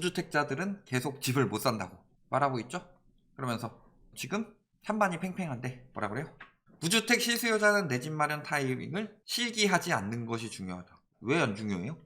무주택자들은 계속 집을 못 산다고 말하고 있죠. 그러면서 지금 찬반이 팽팽한데 뭐라 그래요? 무주택 실수요자는 내 집 마련 타이밍을 실기하지 않는 것이 중요하다. 왜 안 중요해요?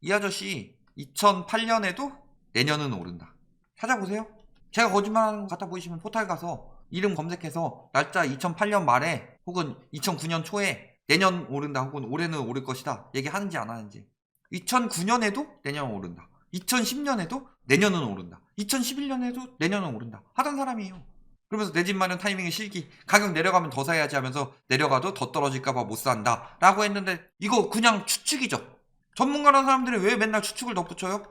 이 아저씨 2008년에도 내년은 오른다. 찾아보세요. 제가 거짓말하는 것 같아 보이시면 포탈 가서 이름 검색해서 날짜 2008년 말에 혹은 2009년 초에 내년 오른다 혹은 올해는 오를 것이다 얘기하는지 안 하는지 2009년에도 내년은 오른다 2010년에도 내년은 오른다. 2011년에도 내년은 오른다. 하던 사람이에요. 그러면서 내 집 마련 타이밍의 실기 가격 내려가면 더 사야지 하면서 내려가도 더 떨어질까봐 못 산다. 라고 했는데 이거 그냥 추측이죠. 전문가라는 사람들이 왜 맨날 추측을 덧붙여요?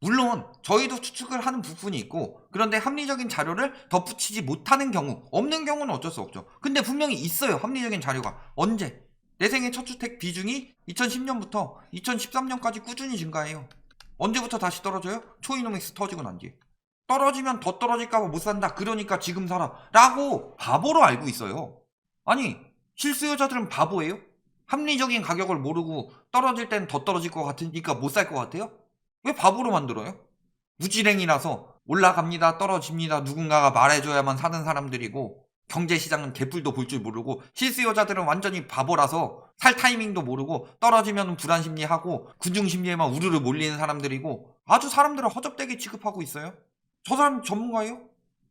물론 저희도 추측을 하는 부분이 있고 그런데 합리적인 자료를 덧붙이지 못하는 경우 없는 경우는 어쩔 수 없죠. 근데 분명히 있어요 합리적인 자료가. 언제? 내 생애 첫 주택 비중이 2010년부터 2013년까지 꾸준히 증가해요 언제부터 다시 떨어져요? 초이노믹스 터지고 난 뒤에 떨어지면 더 떨어질까봐 못 산다 그러니까 지금 사라 라고 바보로 알고 있어요 아니 실수요자들은 바보예요? 합리적인 가격을 모르고 떨어질 땐 더 떨어질 것 같으니까 못 살 것 같아요? 왜 바보로 만들어요? 무지랭이라서 올라갑니다, 떨어집니다, 누군가가 말해줘야만 사는 사람들이고, 경제시장은 개뿔도 볼 줄 모르고, 실수요자들은 완전히 바보라서 살 타이밍도 모르고, 떨어지면 불안 심리하고, 군중 심리에만 우르르 몰리는 사람들이고, 아주 사람들을 허접되게 취급하고 있어요? 저 사람 전문가예요?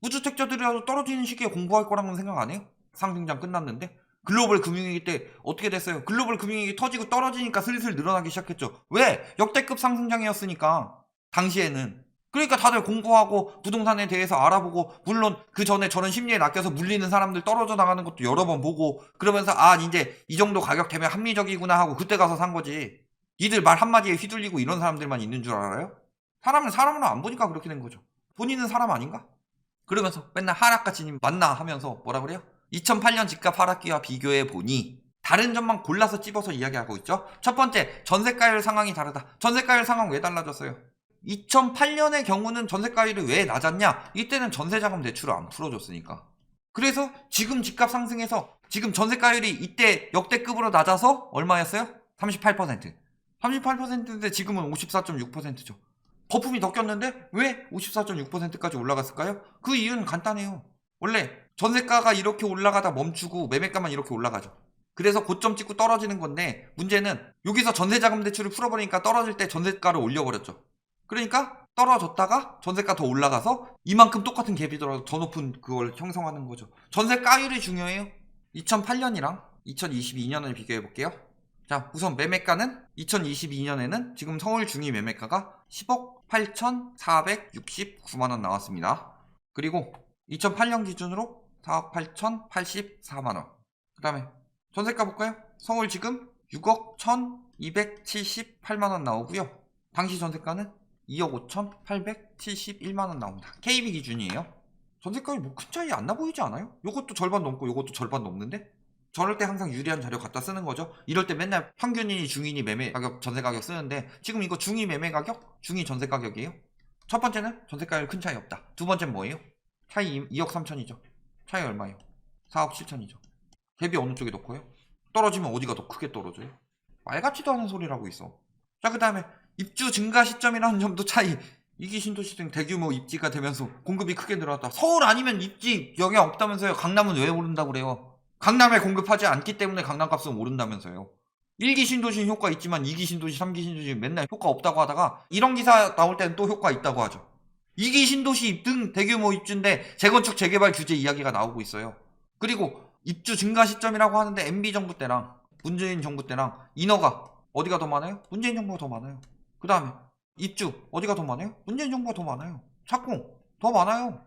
무주택자들이라도 떨어지는 시기에 공부할 거라는 생각 안 해요? 상승장 끝났는데? 글로벌 금융위기 때 어떻게 됐어요? 글로벌 금융위기 터지고 떨어지니까 슬슬 늘어나기 시작했죠. 왜? 역대급 상승장이었으니까. 당시에는. 그러니까 다들 공부하고 부동산에 대해서 알아보고 물론 그 전에 저런 심리에 낚여서 물리는 사람들 떨어져 나가는 것도 여러 번 보고 그러면서 아 이제 이 정도 가격 되면 합리적이구나 하고 그때 가서 산 거지. 니들 말 한마디에 휘둘리고 이런 사람들만 있는 줄 알아요? 사람은 사람으로 안 보니까 그렇게 된 거죠. 본인은 사람 아닌가? 그러면서 맨날 하락같이 만나 하면서 뭐라 그래요? 2008년 집값 하락기와 비교해 보니 다른 점만 골라서 찝어서 이야기하고 있죠. 첫 번째, 전세가율 상황이 다르다. 전세가율 상황 왜 달라졌어요? 2008년의 경우는 전세가율이 왜 낮았냐? 이때는 전세자금 대출을 안 풀어줬으니까. 그래서 지금 집값 상승해서 지금 전세가율이 이때 역대급으로 낮아서 얼마였어요? 38%. 38%인데 지금은 54.6%죠. 거품이 더 꼈는데 왜 54.6%까지 올라갔을까요? 그 이유는 간단해요. 원래 전세가가 이렇게 올라가다 멈추고 매매가만 이렇게 올라가죠. 그래서 고점 찍고 떨어지는 건데 문제는 여기서 전세자금 대출을 풀어버리니까 떨어질 때 전세가를 올려버렸죠. 그러니까 떨어졌다가 전세가 더 올라가서 이만큼 똑같은 갭이더라도 더 높은 그걸 형성하는 거죠. 전세가율이 중요해요. 2008년이랑 2022년을 비교해 볼게요. 자, 우선 매매가는 2022년에는 지금 서울 중위 매매가가 10억 8,469만 원 나왔습니다. 그리고 2008년 기준으로 4억 8,084만 원. 그 다음에 전세가 볼까요? 서울 지금 6억 1,278만 원 나오고요. 당시 전세가는 2억 5,871만원 나옵니다. KB 기준이에요. 전세가율 뭐 큰 차이 안 나 보이지 않아요? 요것도 절반 넘고 요것도 절반 넘는데? 저럴 때 항상 유리한 자료 갖다 쓰는 거죠. 이럴 때 맨날 평균인이 중인이 매매 가격, 전세 가격 쓰는데 지금 이거 중이 매매 가격, 중이 전세 가격이에요. 첫 번째는 전세가율 큰 차이 없다. 두 번째는 뭐예요? 차이 2억 3천이죠. 차이 얼마예요? 4억 7천이죠. 갭이 어느 쪽이 더 커요? 떨어지면 어디가 더 크게 떨어져요? 말 같지도 않은 소리라고 있어. 자, 그 다음에 입주 증가 시점이라는 점도 차이. 이기 신도시 등 대규모 입지가 되면서 공급이 크게 늘어났다. 서울 아니면 입지 영향 없다면서요. 강남은 왜 오른다고 그래요? 강남에 공급하지 않기 때문에 강남 값은 오른다면서요. 1기 신도시 효과 있지만 2기 신도시, 3기 신도시 맨날 효과 없다고 하다가 이런 기사 나올 때는 또 효과 있다고 하죠. 2기 신도시 등 대규모 입주인데 재건축 재개발 규제 이야기가 나오고 있어요. 그리고 입주 증가 시점이라고 하는데 MB 정부 때랑 문재인 정부 때랑 인허가 어디가 더 많아요? 문재인 정부가 더 많아요. 그 다음에 입주 어디가 더 많아요? 문재인 정부가 더 많아요. 착공 더 많아요.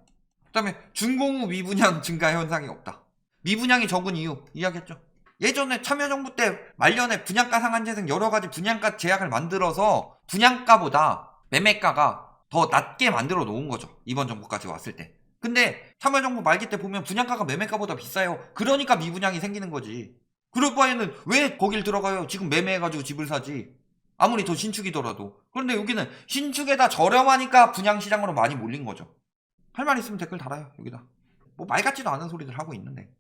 그 다음에 준공후 미분양 증가 현상이 없다. 미분양이 적은 이유 이야기했죠. 예전에 참여정부 때 말년에 분양가 상한제 등 여러 가지 분양가 제약을 만들어서 분양가보다 매매가가 더 낮게 만들어 놓은 거죠. 이번 정부까지 왔을 때. 근데 참여정부 말기 때 보면 분양가가 매매가보다 비싸요. 그러니까 미분양이 생기는 거지. 그럴 바에는 왜 거길 들어가요? 지금 매매해가지고 집을 사지. 아무리 더 신축이더라도. 그런데 여기는 신축에다 저렴하니까 분양시장으로 많이 몰린 거죠. 할 말 있으면 댓글 달아요. 여기다. 뭐 말 같지도 않은 소리들 하고 있는데.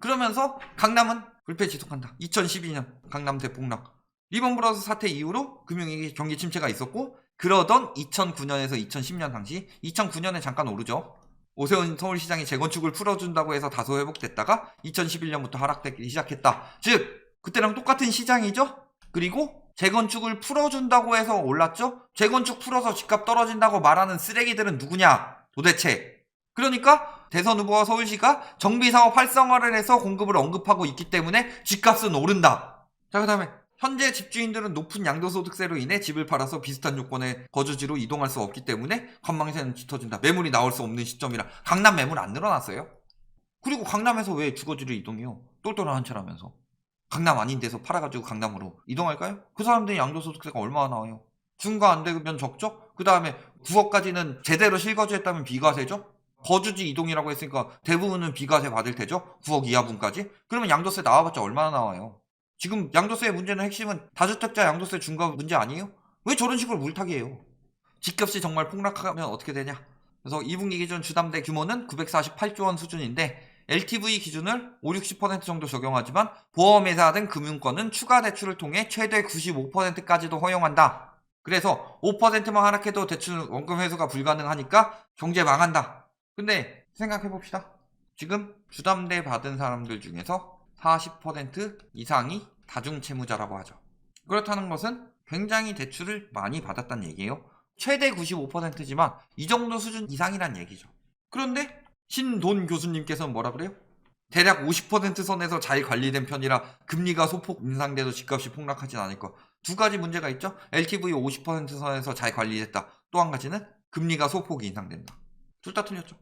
그러면서 강남은 불패 지속한다. 2012년 강남 대폭락. 리먼 브라더스 사태 이후로 금융위기 경기 침체가 있었고 그러던 2009년에서 2010년 당시 2009년에 잠깐 오르죠. 오세훈 서울시장이 재건축을 풀어준다고 해서 다소 회복됐다가 2011년부터 하락되기 시작했다. 즉 그때랑 똑같은 시장이죠. 그리고 재건축을 풀어준다고 해서 올랐죠. 재건축 풀어서 집값 떨어진다고 말하는 쓰레기들은 누구냐? 도대체. 그러니까 대선 후보와 서울시가 정비사업 활성화를 해서 공급을 언급하고 있기 때문에 집값은 오른다. 자, 그 다음에 현재 집주인들은 높은 양도소득세로 인해 집을 팔아서 비슷한 요건의 거주지로 이동할 수 없기 때문에 관망세는 짙어진다. 매물이 나올 수 없는 시점이라 강남 매물 안 늘어났어요. 그리고 강남에서 왜 주거지를 이동해요? 똘똘한 채라면서. 강남 아닌 데서 팔아가지고 강남으로 이동할까요? 그 사람들이 양도소득세가 얼마나 나와요? 중과 안 되면 적죠? 그 다음에 9억까지는 제대로 실거주했다면 비과세죠? 거주지 이동이라고 했으니까 대부분은 비과세 받을 테죠? 9억 이하분까지? 그러면 양도세 나와봤자 얼마나 나와요? 지금 양도세의 문제는 핵심은 다주택자 양도세 중과 문제 아니에요? 왜 저런 식으로 물타기해요? 집값이 정말 폭락하면 어떻게 되냐? 그래서 2분기 기준 주담대 규모는 948조 원 수준인데 LTV 기준을 5, 60% 정도 적용하지만 보험회사 등 금융권은 추가 대출을 통해 최대 95%까지도 허용한다. 그래서 5%만 하락해도 대출 원금 회수가 불가능하니까 경제 망한다. 근데 생각해 봅시다. 지금 주담대 받은 사람들 중에서 40% 이상이 다중채무자라고 하죠. 그렇다는 것은 굉장히 대출을 많이 받았다는 얘기예요. 최대 95%지만 이 정도 수준 이상이란 얘기죠. 그런데 신돈 교수님께서는 뭐라 그래요? 대략 50% 선에서 잘 관리된 편이라 금리가 소폭 인상돼도 집값이 폭락하진 않을 것. 두 가지 문제가 있죠. LTV 50% 선에서 잘 관리됐다. 또 한 가지는 금리가 소폭 인상된다. 둘 다 틀렸죠.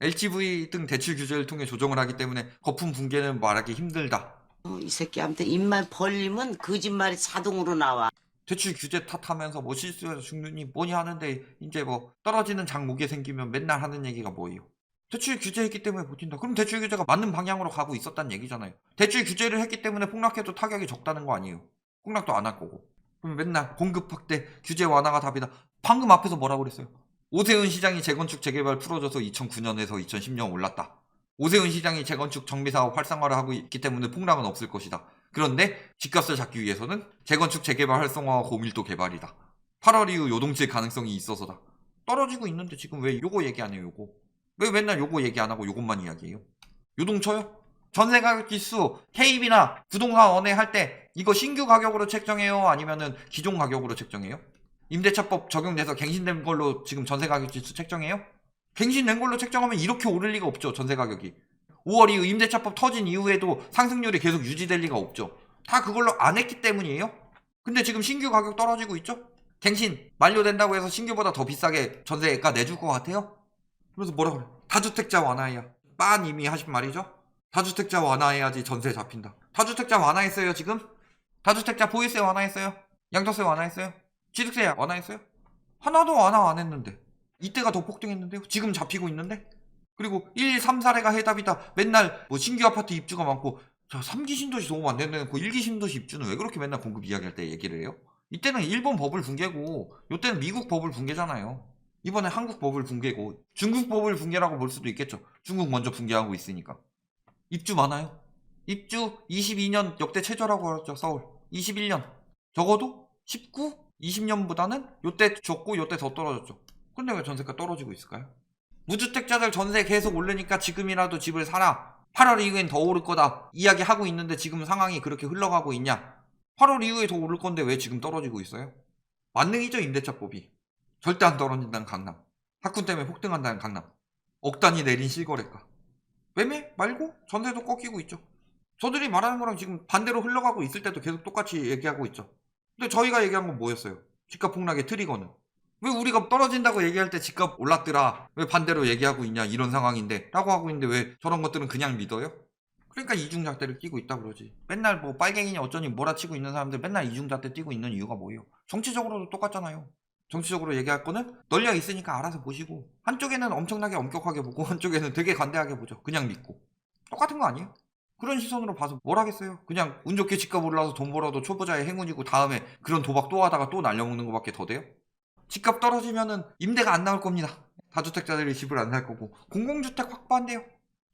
LTV 등 대출 규제를 통해 조정을 하기 때문에 거품 붕괴는 말하기 힘들다. 어, 이 새끼한테 입만 벌리면 거짓말이 자동으로 나와. 대출 규제 탓하면서 뭐 실수해서 죽느니 뭐니 하는데 이제 뭐 떨어지는 장목에 생기면 맨날 하는 얘기가 뭐예요? 대출 규제했기 때문에 버틴다. 그럼 대출 규제가 맞는 방향으로 가고 있었단 얘기잖아요. 대출 규제를 했기 때문에 폭락해도 타격이 적다는 거 아니에요. 폭락도 안 할 거고. 그럼 맨날 공급 확대, 규제 완화가 답이다. 방금 앞에서 뭐라고 그랬어요? 오세훈 시장이 재건축 재개발 풀어줘서 2009년에서 2010년 올랐다. 오세훈 시장이 재건축 정비사업 활성화를 하고 있기 때문에 폭락은 없을 것이다. 그런데 집값을 잡기 위해서는 재건축 재개발 활성화와 고밀도 개발이다. 8월 이후 요동칠 가능성이 있어서다. 떨어지고 있는데 지금 왜 요거 얘기 안 해요, 요거? 왜 맨날 요거 얘기 안 하고 요것만 이야기해요? 요동쳐요? 전세 가격 지수 KB나 부동산 원에 할때 이거 신규 가격으로 책정해요? 아니면은 기존 가격으로 책정해요? 임대차법 적용돼서 갱신된 걸로 지금 전세 가격 지수 책정해요? 갱신된 걸로 책정하면 이렇게 오를 리가 없죠, 전세 가격이. 5월 이후 임대차법 터진 이후에도 상승률이 계속 유지될 리가 없죠. 다 그걸로 안 했기 때문이에요. 근데 지금 신규 가격 떨어지고 있죠? 갱신 만료된다고 해서 신규보다 더 비싸게 전세가 내줄 것 같아요? 그래서 뭐라 그래? 다주택자 완화해야. 빤 이미 하신 말이죠? 다주택자 완화해야지 전세 잡힌다. 다주택자 완화했어요, 지금? 다주택자 보유세 완화했어요? 양도세 완화했어요? 취득세 완화했어요? 하나도 완화 안 했는데. 이때가 더 폭등했는데요? 지금 잡히고 있는데? 그리고 1, 3, 4례가 해답이다. 맨날 뭐 신규 아파트 입주가 많고, 자, 3기 신도시 도움 안 되는 그 1기 신도시 입주는 왜 그렇게 맨날 공급 이야기할 때 얘기를 해요? 이때는 일본 법을 붕괴고, 요때는 미국 법을 붕괴잖아요. 이번에 한국 법을 붕괴고, 중국 법을 붕괴라고 볼 수도 있겠죠. 중국 먼저 붕괴하고 있으니까. 입주 많아요. 입주 22년 역대 최저라고 하죠, 서울. 21년. 적어도 19, 20년보다는 요때 좋고 요때 더 떨어졌죠. 근데 왜 전세가 떨어지고 있을까요? 무주택자들 전세 계속 오르니까 지금이라도 집을 사라. 8월 이후엔 더 오를 거다. 이야기하고 있는데 지금 상황이 그렇게 흘러가고 있냐? 8월 이후에 더 오를 건데 왜 지금 떨어지고 있어요? 만능이죠, 임대차법이. 절대 안 떨어진다는 강남. 학군 때문에 폭등한다는 강남. 억 단위 내린 실거래가. 매매 말고 전세도 꺾이고 있죠. 저들이 말하는 거랑 지금 반대로 흘러가고 있을 때도 계속 똑같이 얘기하고 있죠. 근데 저희가 얘기한 건 뭐였어요? 집값 폭락의 트리거는. 왜 우리가 떨어진다고 얘기할 때 집값 올랐더라? 왜 반대로 얘기하고 있냐? 이런 상황인데. 라고 하고 있는데 왜 저런 것들은 그냥 믿어요? 그러니까 이중잣대를 끼고 있다 그러지. 맨날 뭐 빨갱이냐 어쩌니 몰아치고 있는 사람들 맨날 이중잣대 끼고 있는 이유가 뭐예요? 정치적으로도 똑같잖아요. 정치적으로 얘기할 거는 널려 있으니까 알아서 보시고 한쪽에는 엄청나게 엄격하게 보고 한쪽에는 되게 관대하게 보죠. 그냥 믿고. 똑같은 거 아니에요? 그런 시선으로 봐서 뭘 하겠어요? 그냥 운 좋게 집값 올라서 돈 벌어도 초보자의 행운이고 다음에 그런 도박 또 하다가 또 날려먹는 것밖에 더 돼요? 집값 떨어지면은 임대가 안 나올 겁니다. 다주택자들이 집을 안 살 거고 공공주택 확보한대요.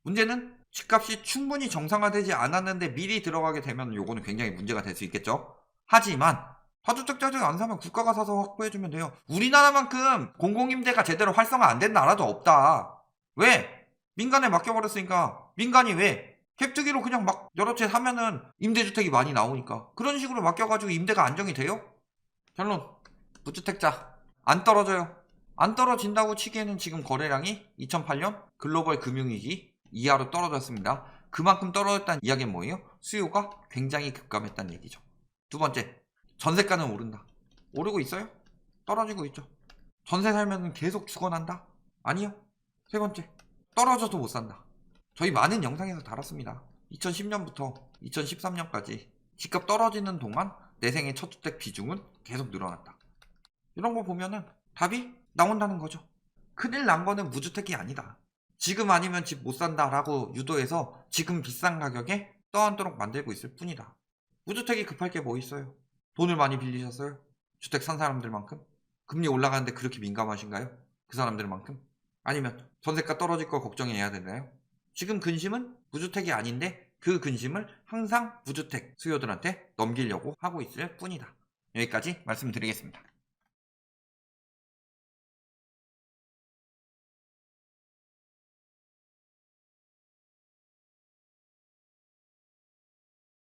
문제는 집값이 충분히 정상화되지 않았는데 미리 들어가게 되면 요거는 굉장히 문제가 될 수 있겠죠. 하지만 다주택자들 안 사면 국가가 사서 확보해주면 돼요. 우리나라만큼 공공임대가 제대로 활성화 안 된 나라도 없다. 왜? 민간에 맡겨버렸으니까. 민간이 왜? 갭투기로 그냥 막 여러 채 사면은 임대주택이 많이 나오니까. 그런 식으로 맡겨가지고 임대가 안정이 돼요? 결론. 무주택자. 안 떨어져요. 안 떨어진다고 치기에는 지금 거래량이 2008년 글로벌 금융위기 이하로 떨어졌습니다. 그만큼 떨어졌다는 이야기는 뭐예요? 수요가 굉장히 급감했다는 얘기죠. 두 번째, 전세가는 오른다. 오르고 있어요? 떨어지고 있죠. 전세 살면 계속 죽어난다? 아니요. 세 번째, 떨어져도 못 산다. 저희 많은 영상에서 다뤘습니다. 2010년부터 2013년까지 집값 떨어지는 동안 내 생애 첫 주택 비중은 계속 늘어났다. 이런 거 보면은 답이 나온다는 거죠. 큰일 난 거는 무주택이 아니다. 지금 아니면 집 못 산다라고 유도해서 지금 비싼 가격에 떠안도록 만들고 있을 뿐이다. 무주택이 급할 게 뭐 있어요? 돈을 많이 빌리셨어요? 주택 산 사람들만큼? 금리 올라가는데 그렇게 민감하신가요? 그 사람들만큼? 아니면 전세가 떨어질 거 걱정해야 되나요? 지금 근심은 무주택이 아닌데 그 근심을 항상 무주택 수요들한테 넘기려고 하고 있을 뿐이다. 여기까지 말씀드리겠습니다.